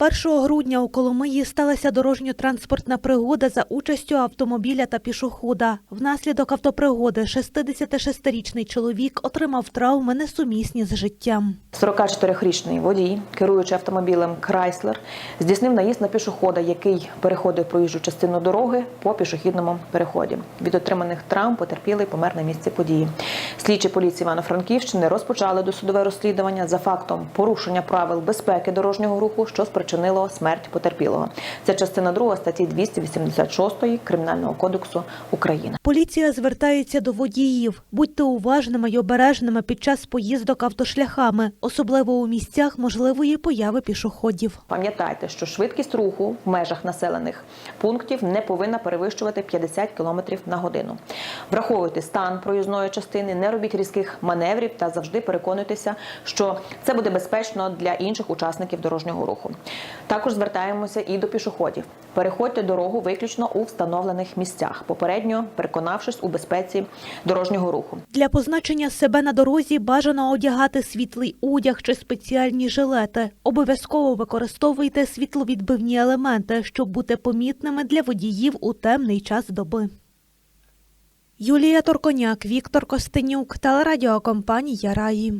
1 грудня у Коломиї сталася дорожньо-транспортна пригода за участю автомобіля та пішохода. Внаслідок автопригоди 66-річний чоловік отримав травми несумісні з життям. 44-річний водій, керуючи автомобілем Крайслер, здійснив наїзд на пішохода, який переходив проїжджу частину дороги по пішохідному переході. Від отриманих травм потерпілий помер на місці події. Слідчі поліції Івано-Франківщини розпочали досудове розслідування за фактом порушення правил безпеки дорожнього руху, що спричинило смерть потерпілого. Це частина 2 статті 286 Кримінального кодексу України. Поліція звертається до водіїв. Будьте уважними й обережними під час поїздок автошляхами, особливо у місцях можливої появи пішоходів. Пам'ятайте, що швидкість руху в межах населених пунктів не повинна перевищувати 50 км на годину. Враховуйте стан проїзної частини, не робіть різких маневрів та завжди переконуйтеся, що це буде безпечно для інших учасників дорожнього руху. Також звертаємося і до пішоходів. Переходьте дорогу виключно у встановлених місцях, попередньо переконавшись у безпеці дорожнього руху. Для позначення себе на дорозі бажано одягати світлий одяг чи спеціальні жилети. Обов'язково використовуйте світловідбивні елементи, щоб бути помітними для водіїв у темний час доби. Юлія Торконяк, Віктор Костенюк, телерадіокомпанія Раї.